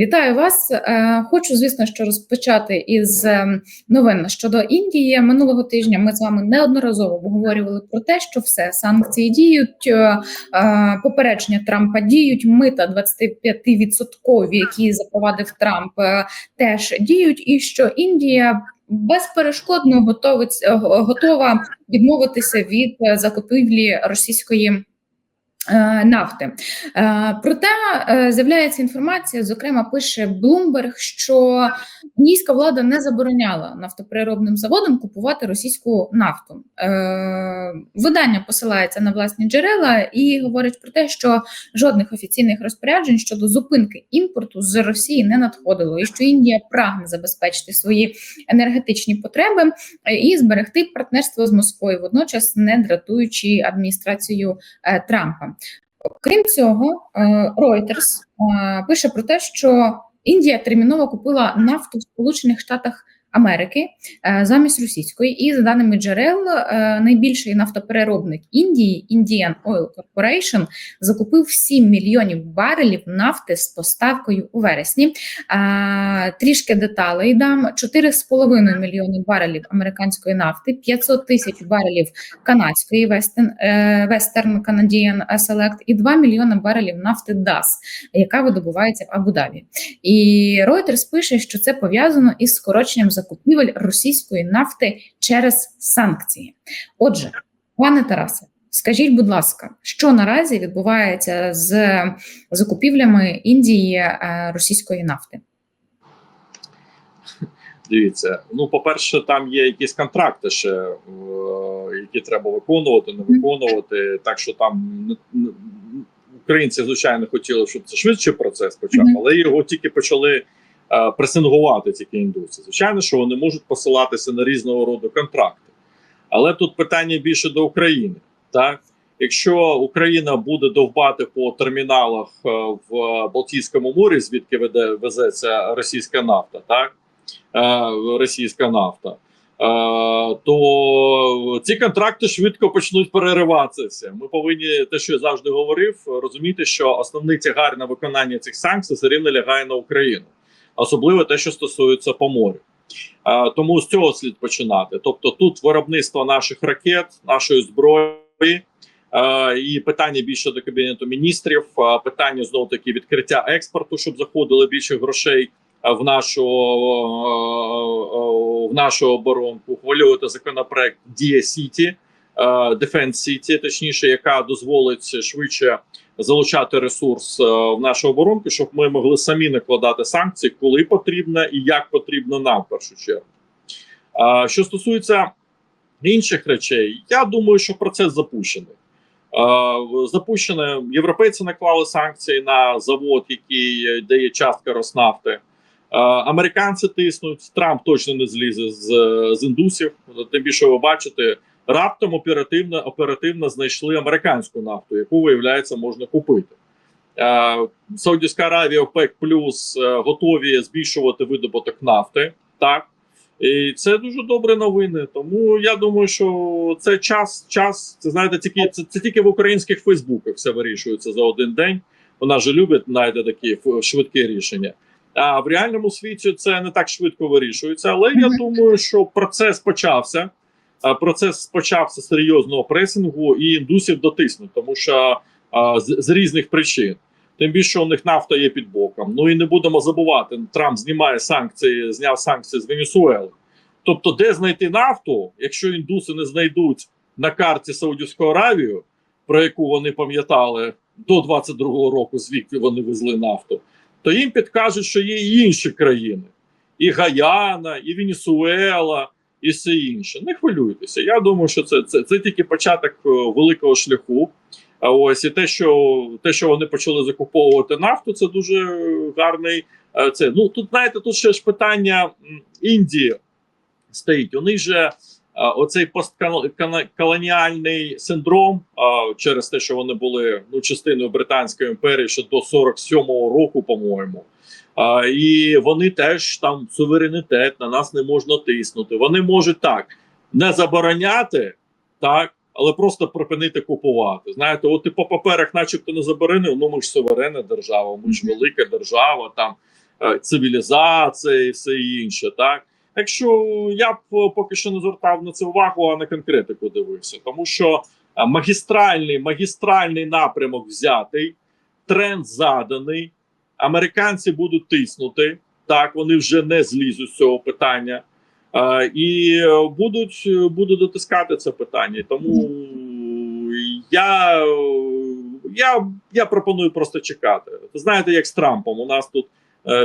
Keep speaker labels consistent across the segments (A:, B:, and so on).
A: Вітаю вас. Е, Хочу, звісно, що розпочати із е, новин щодо Індії. Минулого тижня ми з вами неодноразово обговорювали про те, що все санкції діють, е, попередження Трампа діють. Мита 25%, які запровадив Трамп, теж діють, і що Індія. Безперешкодно готовить, готова відмовитися від закупівлі російської нафти. Е, Проте е, з'являється інформація, зокрема, пише Bloomberg, що індійська влада не забороняла нафтопереробним заводам купувати російську нафту. Видання посилається на власні джерела і говорить про те, що жодних офіційних розпоряджень щодо зупинки імпорту з Росії не надходило, і що Індія прагне забезпечити свої енергетичні потреби і зберегти партнерство з Москвою, водночас не дратуючи адміністрацію Трампа. Крім цього, е, Reuters е, пише про те, що Індія терміново купила нафту в Сполучених Штатах Америки е, замість російської, і за даними джерел, е, найбільший нафтопереробник Індії Indian Oil Corporation закупив 7 мільйонів барелів нафти з поставкою у вересні. Трішки деталей дам: 4,5 мільйони барелів американської нафти, 500 тисяч барелів канадської е, Western Canadian Select і 2 мільйони барелів нафти DAS, яка видобувається в Абу-Дабі. І Reuters пише, що це пов'язано із скороченням закупівель російської нафти через санкції. Отже, пане Тарасе, скажіть, будь ласка, що наразі відбувається з закупівлями Індії е, російської нафти?
B: Дивіться, ну по-перше, там є якісь контракти, ще е, які треба виконувати, не виконувати. Так що там українці звичайно хотіли, щоб це швидше процес почав, але його тільки почали пресингувати ці індустрії. Звичайно, що вони можуть посилатися на різного роду контракти. Але тут питання більше до України. Так? Якщо Україна буде довбати по терміналах е, в Балтійському морі, звідки веде везеться російська нафта, так е, російська нафта, то ці контракти швидко почнуть перериватися. Ми повинні те, що я завжди говорив, розуміти, що основний тягар на виконання цих санкцій все рівно лягає на Україну особливо те, що стосується по тому з цього слід починати. Тобто, тут виробництво наших ракет, нашої зброї. І питання більше до кабінету міністрів. Питання знову таки відкриття експорту, щоб заходило більше грошей в нашу в нашу оборонку. Ухвалювати законопроект Дія Сіті Defense City, точніше, яка дозволить швидше залучати ресурс е, в нашу оборонку, щоб ми могли самі накладати санкції, коли потрібно і як потрібно нам в першу чергу. Що стосується інших речей, я думаю, що процес запущений. Запущено європейці наклали санкції на завод, який дає частка Роснафти. Американці тиснуть, Трамп точно не злізе з з індусів. Тим більше ви бачите, раптом оперативно оперативно знайшли американську нафту, яку виявляється можна купити. Е, Саудівська Аравія, ОПЕК плюс е, готові збільшувати видобуток нафти. Так і це дуже добре новини. Тому я думаю, що це час, час. Це знаєте, тільки це, це тільки в українських Фейсбуках все вирішується за один день. Вона ж любить знайти такі швидкі рішення. А в реальному світі це не так швидко вирішується. Але я думаю, що процес почався процес почався серйозного пресингу і індусів дотиснуть, тому що з, з різних причин. Тим більше у них нафта є під боком. Ну і не будемо забувати, Трамп знімає санкції, зняв санкції з Венесуели. Тобто, де знайти нафту, якщо індуси не знайдуть на карті Саудівську Аравію, про яку вони пам'ятали до 22-го року, звідки вони везли нафту, то їм підкажуть, що є і інші країни: і Гаяна, і Венесуела, і все інше. Не хвилюйтеся. Я думаю, що це це, це тільки початок е, великого шляху. А ось і те, що те, що вони почали закуповувати нафту, це дуже гарний. Е, це ну тут знаєте, тут ще ж питання Індії стоїть. У них же е, оцей постколоніальний синдром через те, що вони були ну частиною британської імперії ще до 47-го року, по-моєму. А, І вони теж там суверенітет на нас не можна тиснути. Вони можуть так не забороняти, так, але просто припинити купувати. Знаєте, от ти по паперах, начебто, не заборонив. Ну ми ж суверенна держава, ми ж велика держава. Там е, цивілізація і все інше. Так, якщо я б е, поки що не звертав на це увагу, а на конкретику дивився, тому що е, магістральний магістральний напрямок взятий, тренд заданий. Американці будуть тиснути. Так, вони вже не злізуть з цього питання. Е, і е, будуть, е, будуть дотискати це питання. Тому я, е, я, я пропоную просто чекати. Знаєте, як з Трампом. У нас тут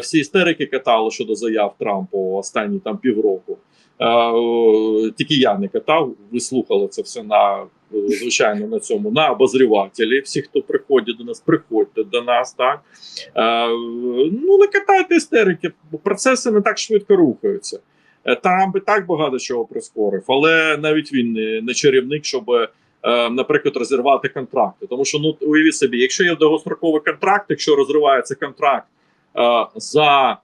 B: всі істерики катали щодо заяв Трампу останні там півроку. Тільки я не катав, ви слухали це все на звичайно на цьому на обозрівателі. Всі, хто приходять до нас, приходьте до нас. Так е, ну не катайте істерики, бо процеси не так швидко рухаються. Е, Трамп і так багато чого прискорив, але навіть він не, не чарівник, щоб, е, наприклад, розірвати контракти. Тому що ну уявіть собі, якщо є довгостроковий контракт, якщо розривається контракт е, за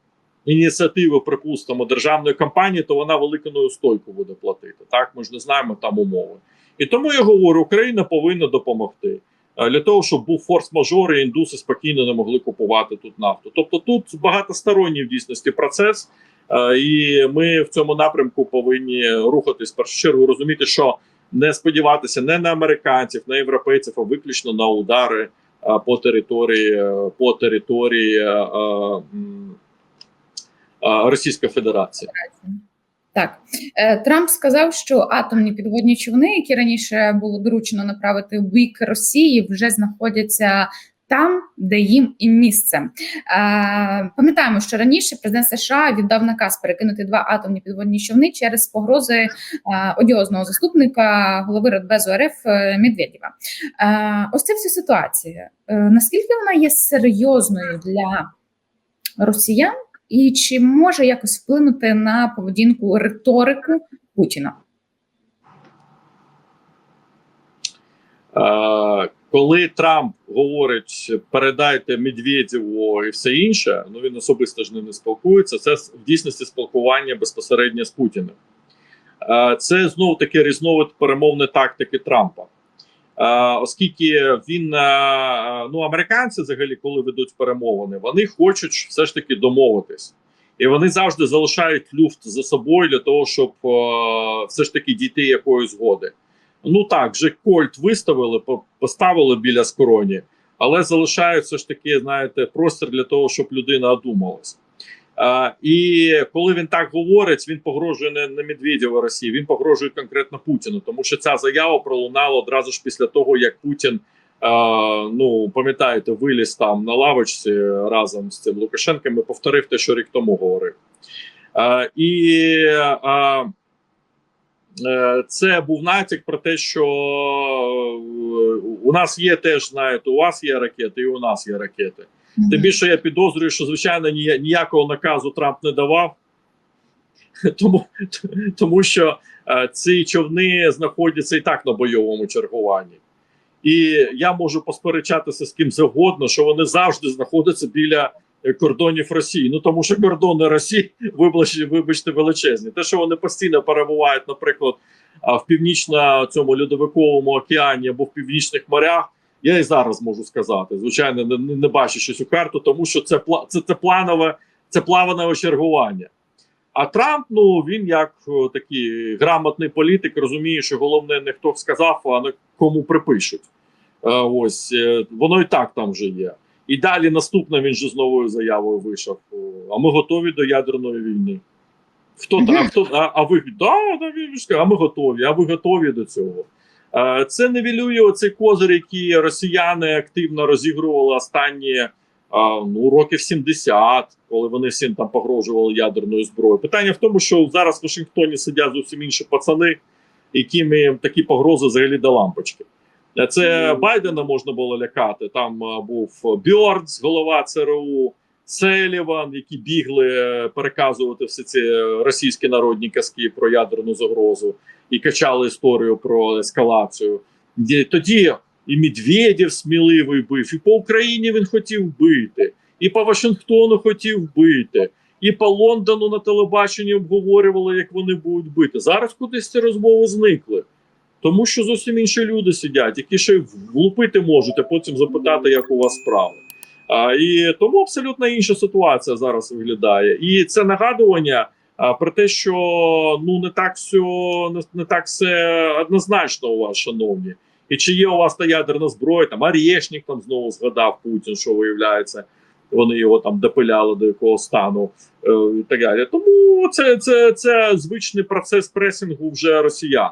B: ініціативи, припустимо, державної компанії, то вона велику неустойку буде платити. Так, ми ж не знаємо там умови. І тому я говорю, Україна повинна допомогти. е, Для того щоб був форс-мажор, і індуси спокійно не могли купувати тут нафту. Тобто тут багатосторонній в дійсності процес, Е, І ми в цьому напрямку повинні рухатись в першу чергу, розуміти, що не сподіватися не на американців, не європейців, а виключно на удари е, по території по території Російської Федерації.
A: Так, Е, Трамп сказав, що атомні підводні човни, які раніше було доручено направити в бік Росії, вже знаходяться там, де їм і місце. Е, Пам'ятаємо, що раніше президент США віддав наказ перекинути два атомні підводні човни через погрози е, одіозного заступника голови Радбезу РФ Медведєва. Ось ця вся ситуація. Наскільки вона є серйозною для росіян? І чи може якось вплинути на поведінку риторику Путіна?
B: Е, Коли Трамп говорить передайте Медведєву і все інше, ну він особисто ж не спілкується. Це в дійсності спілкування безпосередньо з Путіним. Це знов таки різновид перемовної тактики Трампа. Оскільки він ну американці, взагалі, коли ведуть перемовини, вони хочуть все ж таки домовитись, і вони завжди залишають люфт за собою для того, щоб все ж таки дійти якоїсь згоди. Ну так, вже Кольт виставили, поставили біля скроні, але залишають все ж таки, знаєте, простір для того, щоб людина одумалась. І коли він так говорить, він погрожує не, не Медведєва Росії, він погрожує конкретно Путіну, тому що ця заява пролунала одразу ж після того, як Путін, ну пам'ятаєте, виліз там на лавочці разом з цим Лукашенком і повторив те, що рік тому говорив. І Е, це був натяк про те, що е, у нас є теж, знаєте, у вас є ракети, і у нас є ракети. Тим більше я підозрюю, що звичайно ніякого наказу Трамп не давав, тому, тому що е, ці човни знаходяться і так на бойовому чергуванні. І я можу посперечатися з ким завгодно, що вони завжди знаходяться біля е, кордонів Росії. Ну тому що кордони Росії, вибачте, вибачте, величезні. Те, що вони постійно перебувають, наприклад, в північно цьому льодовиковому океані або в північних морях. Я і зараз можу сказати. Звичайно, не, не, бачу щось у карту, тому що це це, це планове, це плаване чергування. А Трамп, ну він як о, такий грамотний політик, розуміє, що головне не хто сказав, а не кому припишуть. Е, ось е, воно і так там вже є. І далі наступне він же з новою заявою вийшов. А ми готові до ядерної війни. Хто а хто а, а ви да, да, він а ми готові, а ви готові до цього. Е, Це нівелює оцей козир, який росіяни активно розігрували останні е, ну, років 70, коли вони всім там погрожували ядерною зброєю. Питання в тому, що зараз в Вашингтоні сидять зовсім інші пацани, яким їм такі погрози взагалі до лампочки. Е, Це Байдена можна було лякати. Там був Бьордс, голова ЦРУ, Селіван, які бігли переказувати всі ці російські народні казки про ядерну загрозу і качали історію про ескалацію. Тоді і Медведєв сміливий бив, і по Україні він хотів бити, і по Вашингтону хотів бити, і по Лондону на телебаченні обговорювали, як вони будуть бити. Зараз кудись ці розмови зникли. Тому що зовсім інші люди сидять, які ще влупити можуть, а потім запитати, як у вас справи. А, і тому абсолютно інша ситуація зараз виглядає. І це нагадування про те, що ну не так все не, не так все однозначно у вас, шановні. І чи є у вас та ядерна зброя, там Арєшнік там знову згадав Путін, що виявляється, вони його там допиляли до якого стану е, і так далі. Тому це, це, це звичний процес пресингу вже росіян.